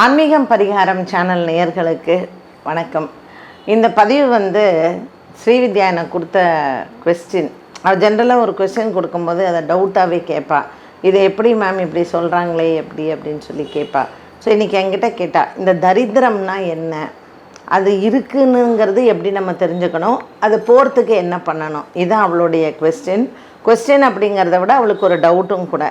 ஆன்மீகம் பரிகாரம் சேனல் நேயர்களுக்கு வணக்கம். இந்த பதிவு வந்து ஸ்ரீவித்யா எனக்கு கொடுத்த கொஸ்டின் அவள் ஜென்ரலாக ஒரு கொஸ்டின் கொடுக்கும்போது அதை டவுட்டாகவே கேட்பா இதை எப்படி மேம் இப்படி சொல்கிறாங்களே எப்படி அப்படின்னு சொல்லி கேட்பா ஸோ இன்றைக்கி என்கிட்ட கேட்டா இந்த தரித்திரம்னா என்ன? அது இருக்குன்னுங்கிறது எப்படி நம்ம தெரிஞ்சுக்கணும்? அது போகிறதுக்கு என்ன பண்ணணும்? இதுதான் அவளுடைய கொஸ்டின் கொஸ்டின் அப்படிங்கிறத விட அவளுக்கு ஒரு டவுட்டும் கூட.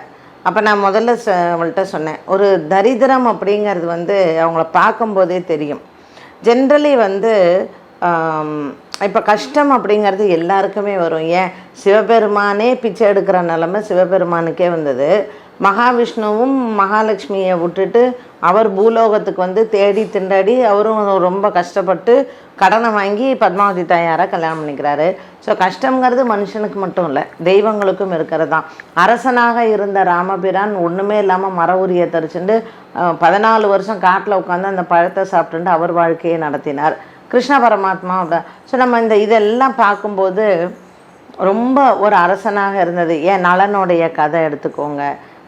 அப்போ நான் முதல்ல சொ அவள்கிட்ட சொன்னேன். ஒரு தரித்திரம் அப்படிங்கிறது வந்து அவங்கள பார்க்கும்போதே தெரியும். ஜென்ரலி வந்து இப்போ கஷ்டம் அப்படிங்கிறது எல்லாருக்குமே வரும். ஏன்? சிவபெருமானே பிச்சை எடுக்கிற நிலமை சிவபெருமானுக்கே வந்தது. மகாவிஷ்ணுவும் மகாலட்சுமியை விட்டுட்டு அவர் பூலோகத்துக்கு வந்து தேடி திண்டாடி அவரும் ரொம்ப கஷ்டப்பட்டு கடனை வாங்கி பத்மாவதி தாயாரை கல்யாணம் பண்ணிக்கிறாரு. ஸோ கஷ்டங்கிறது மனுஷனுக்கு மட்டும் இல்லை தெய்வங்களுக்கும் இருக்கிறது தான். அரசனாக இருந்த ராமபிரான் ஒன்றுமே இல்லாமல் மர உரிய தரிச்சுட்டு பதினாலு வருஷம் காட்டில் உட்காந்து அந்த பழத்தை சாப்பிட்டுட்டு அவர் வாழ்க்கையை நடத்தினார். கிருஷ்ண பரமாத்மா ஸோ நம்ம இந்த இதெல்லாம் பார்க்கும்போது ரொம்ப ஒரு அரசனாக இருந்தது. ஏன் நலனுடைய கதை எடுத்துக்கோங்க.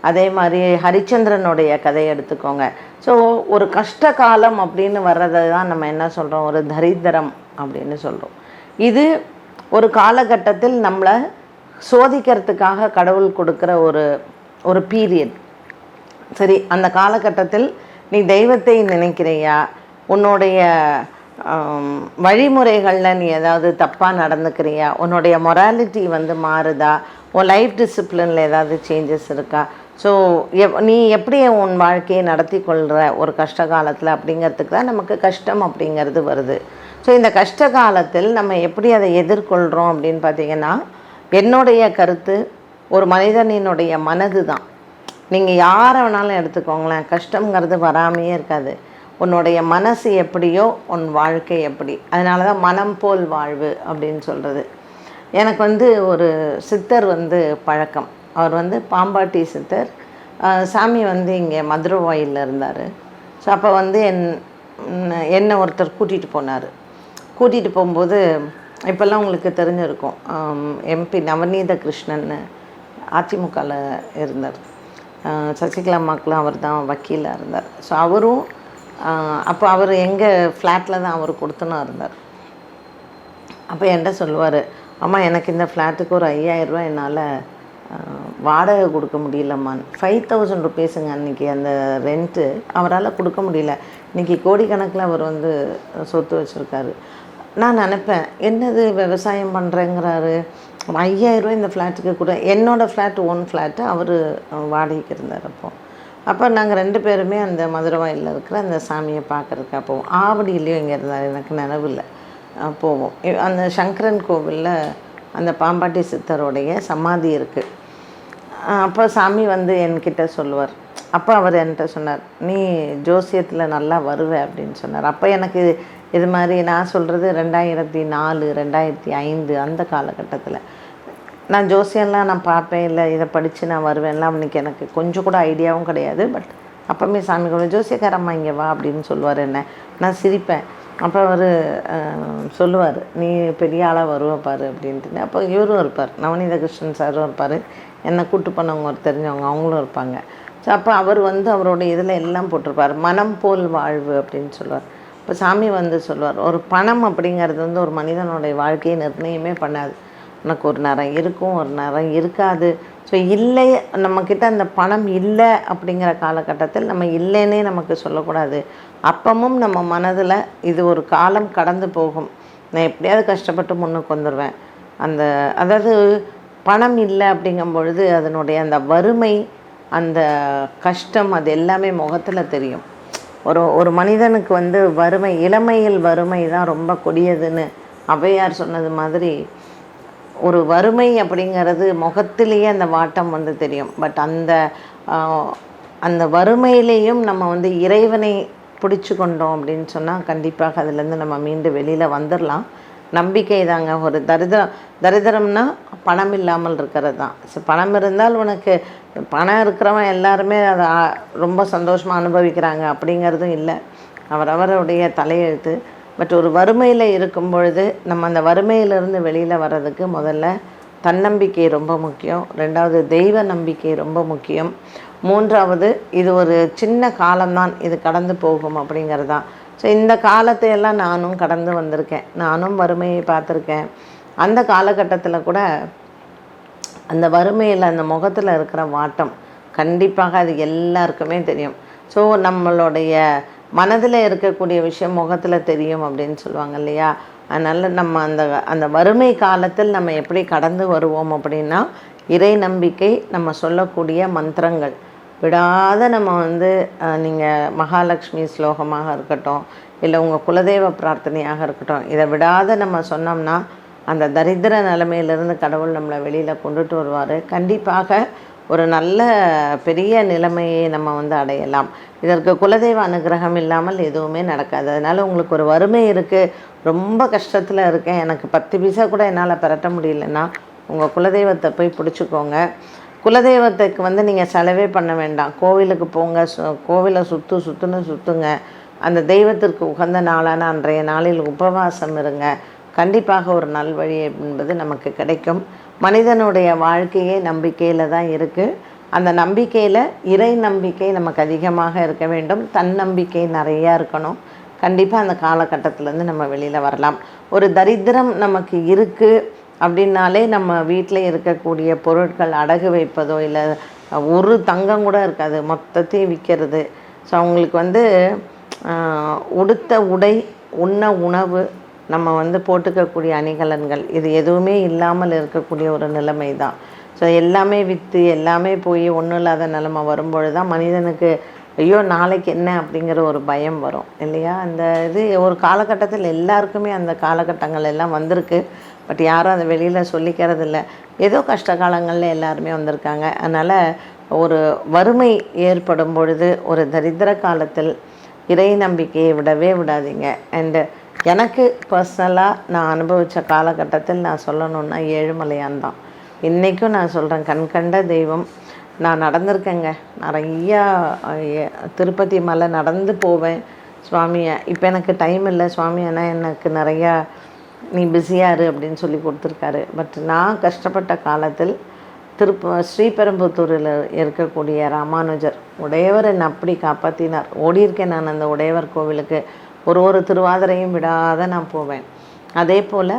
அதே மாதிரி ஹரிச்சந்திரனுடைய கதையை எடுத்துக்கோங்க. ஸோ ஒரு கஷ்ட காலம் அப்படின்னு வர்றதை தான் நம்ம என்ன சொல்கிறோம் ஒரு தரித்திரம் அப்படின்னு சொல்கிறோம் இது ஒரு காலகட்டத்தில் நம்மளை சோதிக்கிறதுக்காக கடவுள் கொடுக்குற ஒரு ஒரு பீரியட் சரி அந்த காலகட்டத்தில் நீ தெய்வத்தை நினைக்கிறியா? உன்னுடைய வழிமுறைகளில் நீ ஏதாவது தப்பாக நடந்துக்கிறியா? உன்னுடைய மொராலிட்டி வந்து மாறுதா? உன் லைஃப் டிசிப்ளினில் ஏதாவது சேஞ்சஸ் இருக்கா? ஸோ எப் நீ எப்படி உன் வாழ்க்கையை நடத்தி கொள்கிற ஒரு கஷ்ட காலத்தில் அப்படிங்கிறதுக்கு தான் நமக்கு கஷ்டம் அப்படிங்கிறது வருது. ஸோ இந்த கஷ்ட காலத்தில் நம்ம எப்படி அதை எதிர்கொள்கிறோம் அப்படின்னு பார்த்தீங்கன்னா என்னுடைய கருத்து ஒரு மனிதனினுடைய மனது தான். நீங்கள் யாரை வேணாலும் எடுத்துக்கோங்களேன் கஷ்டங்கிறது வராமையே இருக்காது. உன்னுடைய மனசு எப்படியோ உன் வாழ்க்கை எப்படி. அதனால தான் மனம் போல் வாழ்வு அப்படின்னு சொல்கிறது எனக்கு வந்து ஒரு சித்தர் வந்து பழக்கம். அவர் வந்து பாம்பாட்டி சித்தர். சாமி வந்து இங்கே மதுரவாயில் இருந்தார். ஸோ அப்போ வந்து என் என்னை ஒருத்தர் கூட்டிகிட்டு போனார். கூட்டிகிட்டு போகும்போது இப்போல்லாம் உங்களுக்கு தெரிஞ்சிருக்கும். எம்பி நவநீத கிருஷ்ணன் அதிமுகவில் இருந்தார். சசிகலா அம்மாக்கெலாம் அவர் தான் வக்கீலாக இருந்தார். ஸோ அவரும் அப்போ அவர் எங்கள் ஃப்ளாட்டில் தான் அவர் கொடுத்துனா இருந்தார். அப்போ என்கிட்ட சொல்லுவார் அம்மா எனக்கு இந்த ஃப்ளாட்டுக்கு ஒரு ஐயாயிரம் ரூபாய் என்னால் வாடகை கொடுக்க முடியலம்மான்னு ஃபைவ் தௌசண்ட் ருபீஸுங்க அன்றைக்கி அந்த ரெண்ட்டு அவரால் கொடுக்க முடியல. இன்றைக்கி கோடிக்கணக்கில் அவர் வந்து சொத்து வச்சுருக்காரு. நான் நினப்பேன் என்னது விவசாயம் பண்ணுறேங்கிறாரு ஐயாயிரரூவா இந்த ஃப்ளாட்டுக்கு கூட என்னோடய ஃப்ளாட் ஓன் ஃப்ளாட்டு அவர் வாடகைக்கு இருந்தார் அப்போ. அப்போ நாங்கள் ரெண்டு பேருமே அந்த மதுரவாயில் இருக்கிற அந்த சாமியை பார்க்குறதுக்காக போவோம் ஆவடியிலையும் இங்கே இருந்தார். எனக்கு நினைவில்லை போவோம் அந்த சங்கரன் கோவிலில் அந்த பாம்பாட்டி சித்தருடைய சமாதி இருக்குது அப்போ சாமி வந்து என்கிட்ட சொல்லுவார். அப்போ அவர் என்கிட்ட சொன்னார் நீ ஜோசியத்தில் நல்லா வருவ அப்படின்னு சொன்னார். அப்போ எனக்கு இது மாதிரி நான் சொல்கிறது ரெண்டாயிரத்தி நாலு ரெண்டாயிரத்தி ஐந்து அந்த காலகட்டத்தில். நான் ஜோசியம்லாம் நான் பார்ப்பேன் இல்லை இதை படித்து நான் வருவேன்லாம் அவனுக்கு எனக்கு கொஞ்சம் கூட ஐடியாவும் கிடையாது. பட் அப்போவுமே சாமி கூட ஜோசியக்காரம்மா இங்கே வா அப்படின்னு சொல்லுவார் என்ன. நான் சிரிப்பேன். அப்போ அவர் சொல்லுவார் நீ பெரிய ஆளாக வருவ பாரு அப்படின்ட்டு. அப்போ இவரும் இருப்பார். நவநீத கிருஷ்ணன் சாரும் இருப்பார். என்னை கூட்டு பண்ணவங்க ஒரு தெரிஞ்சவங்க அவங்களும் இருப்பாங்க. ஸோ அப்போ அவர் வந்து அவரோட இதில் எல்லாம் போட்டிருப்பார். மனம் போல் வாழ்வு அப்படின்னு சொல்லுவார். இப்போ சாமி வந்து சொல்லுவார் ஒரு பணம் அப்படிங்கிறது வந்து ஒரு மனிதனுடைய வாழ்க்கையை நிர்ணயமே பண்ணாது. உனக்கு ஒரு நேரம் இருக்கும் ஒரு நேரம் இருக்காது. ஸோ இல்லை நம்மக்கிட்ட அந்த பணம் இல்லை அப்படிங்கிற காலகட்டத்தில் நம்ம இல்லைன்னே நமக்கு சொல்லக்கூடாது. அப்பமும் நம்ம மனதில் இது ஒரு காலம் கடந்து போகும். நான் எப்படியாவது கஷ்டப்பட்டு முன்னுக்கு வந்துடுவேன் அந்த அதாவது பணம் இல்லை அப்படிங்கும் பொழுது அதனுடைய அந்த வறுமை அந்த கஷ்டம் அது எல்லாமே முகத்தில் தெரியும். ஒரு ஒரு மனிதனுக்கு வந்து வறுமை இளமையில் வறுமை தான் ரொம்ப கொடியதுன்னு ஔவையார் சொன்னது மாதிரி ஒரு வறுமை அப்படிங்கிறது முகத்திலேயே அந்த வாட்டம் வந்து தெரியும். பட் அந்த அந்த வறுமையிலேயும் நம்ம வந்து இறைவனை பிடிச்சு கொண்டோம் அப்படின்னு சொன்னால் கண்டிப்பாக அதுலேருந்து நம்ம மீண்டு வெளியில் வந்துடலாம் நம்பிக்கை தாங்க ஒரு தரிதிரம் தரிதிரம்னா பணம் இல்லாமல் இருக்கிறது தான். ஸோ பணம் இருந்தால் உனக்கு பணம் இருக்கிறவன் எல்லாருமே அதை ரொம்ப சந்தோஷமாக அனுபவிக்கிறாங்க அப்படிங்கிறதும் இல்லை. அவரவருடைய தலையெழுத்து. பட் ஒரு வறுமையில் இருக்கும் பொழுது நம்ம அந்த வறுமையிலிருந்து வெளியில் வர்றதுக்கு முதல்ல தன்னம்பிக்கை ரொம்ப முக்கியம். ரெண்டாவது தெய்வ நம்பிக்கை ரொம்ப முக்கியம். மூன்றாவது இது ஒரு சின்ன காலம்தான் இது கடந்து போகும் அப்படிங்கிறது தான் ஸோ இந்த காலத்தை எல்லாம் நானும் கடந்து வந்திருக்கேன். நானும் வறுமையை பார்த்துருக்கேன். அந்த காலகட்டத்தில் கூட அந்த வறுமையில் அந்த முகத்தில் இருக்கிற வாட்டம் கண்டிப்பாக அது எல்லாருக்குமே தெரியும். ஸோ நம்மளுடைய மனதில் இருக்கக்கூடிய விஷயம் முகத்தில் தெரியும் அப்படின்னு சொல்லுவாங்க இல்லையா? அதனால் நம்ம அந்த அந்த வறுமை காலத்தில் நம்ம எப்படி கடந்து வருவோம் அப்படின்னா இறை நம்பிக்கை நம்ம சொல்லக்கூடிய மந்திரங்கள். விடாத நம்ம வந்து நீங்கள் மகாலட்சுமி ஸ்லோகமாக இருக்கட்டும் இல்லை உங்கள் குலதெய்வ பிரார்த்தனையாக இருக்கட்டும் இதை விடாத நம்ம சொன்னோம்னா அந்த தரித்திர நிலைமையிலிருந்து கடவுள் நம்மளை வெளியில் கொண்டுட்டு வருவார். கண்டிப்பாக ஒரு நல்ல பெரிய நிலைமையை நம்ம வந்து அடையலாம். இதற்கு குலதெய்வ அனுகிரகம் இல்லாமல் எதுவுமே நடக்காது. அதனால் உங்களுக்கு ஒரு வறுமை இருக்குது ரொம்ப கஷ்டத்தில் இருக்கேன். எனக்கு பத்து பைசா கூட என்னால் பரட்ட முடியலன்னா உங்கள் குலதெய்வத்தை போய் பிடிச்சிக்கோங்க. குலதெய்வத்துக்கு வந்து நீங்கள் செலவே பண்ண வேண்டாம். கோவிலுக்கு போங்க. சு- கோவிலை சுற்று சுற்றுன்னு சுற்றுங்க அந்த தெய்வத்திற்கு உகந்த நாளான அன்றைய நாளில் உபவாசம் இருங்க. கண்டிப்பாக ஒரு நல்வழி என்பது நமக்கு கிடைக்கும். மனிதனுடைய வாழ்க்கையே நம்பிக்கையில் தான் இருக்குது அந்த நம்பிக்கையில் இறை நம்பிக்கை நமக்கு அதிகமாக இருக்க வேண்டும். தன்னம்பிக்கை நிறையா இருக்கணும். கண்டிப்பாக அந்த காலகட்டத்திலேருந்து நம்ம வெளியில் வரலாம். ஒரு தரித்திரம் நமக்கு இருக்குது அப்படின்னாலே நம்ம வீட்டில் இருக்கக்கூடிய பொருட்கள் அடகு வைப்பதோ இல்லை ஒரு தங்கம் கூட இருக்காது. மொத்தத்தையும் விற்கிறது ஸோ அவங்களுக்கு வந்து உடுத்த உடை உண்ண உணவு நம்ம வந்து போட்டுக்கக்கூடிய அணிகலன்கள் இது எதுவுமே இல்லாமல் இருக்கக்கூடிய ஒரு நிலைமை தான் ஸோ எல்லாமே விற்று எல்லாமே போய் ஒன்றும் இல்லாத நிலமை வரும்பொழுது தான் மனிதனுக்கு ஐயோ நாளைக்கு என்ன அப்படிங்கிற ஒரு பயம் வரும் இல்லையா? அந்த இது ஒரு காலகட்டத்தில் எல்லாருக்குமே அந்த காலகட்டங்கள் எல்லாம் வந்திருக்கு. பட் யாரும் அதை வெளியில் சொல்லிக்கிறது இல்லை. ஏதோ கஷ்ட காலங்களில் எல்லாருமே வந்திருக்காங்க. அதனால் ஒரு வறுமை ஏற்படும் பொழுது ஒரு தரித்திர காலத்தில் இறை நம்பிக்கையை விடவே விடாதீங்க. அண்டு எனக்கு பர்சனலாக நான் அனுபவித்த காலகட்டத்தில் நான் சொல்லணுன்னா ஏழுமலையான் தான். இன்றைக்கும் நான் சொல்கிறேன் கண்கண்ட தெய்வம். நான் நடந்திருக்கேங்க. நிறையா திருப்பதி மலை நடந்து போவேன் சுவாமியை. இப்போ எனக்கு டைம் இல்லை. சுவாமி ஆனால் எனக்கு நிறையா நீ பிஸியாக இரு அப்படின்னு சொல்லி கொடுத்துருக்காரு. பட் நான் கஷ்டப்பட்ட காலத்தில் திருப்ப ஸ்ரீபெரும்புத்தூரில் இருக்கக்கூடிய ராமானுஜர் உடையவர் என்னை அப்படி காப்பாற்றினார் ஓடியிருக்கேன் நான் அந்த உடையவர் கோவிலுக்கு. ஒரு ஒரு திருவாதிரையும் விடாத நான் போவேன். அதே போல்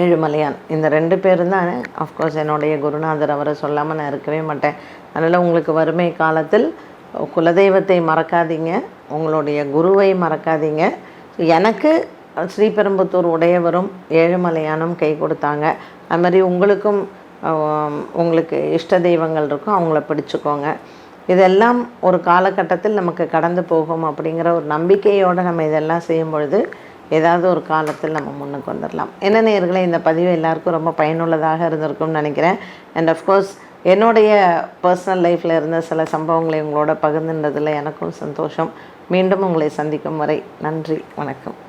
ஏழுமலையான் இந்த ரெண்டு பேரும் தான் அஃப்கோர்ஸ் என்னுடைய குருநாதர் அவரை சொல்லாமல் நான் இருக்கவே மாட்டேன். அதனால் உங்களுக்கு வறுமை காலத்தில் குலதெய்வத்தை மறக்காதீங்க. உங்களுடைய குருவை மறக்காதீங்க. எனக்கு ஸ்ரீபெரும்புத்தூர் உடையவரும் ஏழுமலையானும் கை கொடுத்தாங்க. அது மாதிரி உங்களுக்கும் உங்களுக்கு இஷ்ட தெய்வங்கள் இருக்கும் அவங்கள பிடிச்சுக்கோங்க. இதெல்லாம் ஒரு காலகட்டத்தில் நமக்கு கடந்து போகும் அப்படிங்கிற ஒரு நம்பிக்கையோடு நம்ம இதெல்லாம் செய்யும் பொழுது ஏதாவது ஒரு காலத்தில் நம்ம முன்னுக்கு வந்துடலாம் என்ன நேர்களை இந்த பதிவு எல்லாருக்கும் ரொம்ப பயனுள்ளதாக இருந்திருக்கும்னு நினைக்கிறேன். அண்ட் அஃப்கோர்ஸ் என்னுடைய பர்சனல் லைஃப்பில் இருந்த சில சம்பவங்களை உங்களோட பகிர்ந்துன்றதில் எனக்கும் சந்தோஷம். மீண்டும் உங்களை சந்திக்கும் வரை நன்றி வணக்கம்.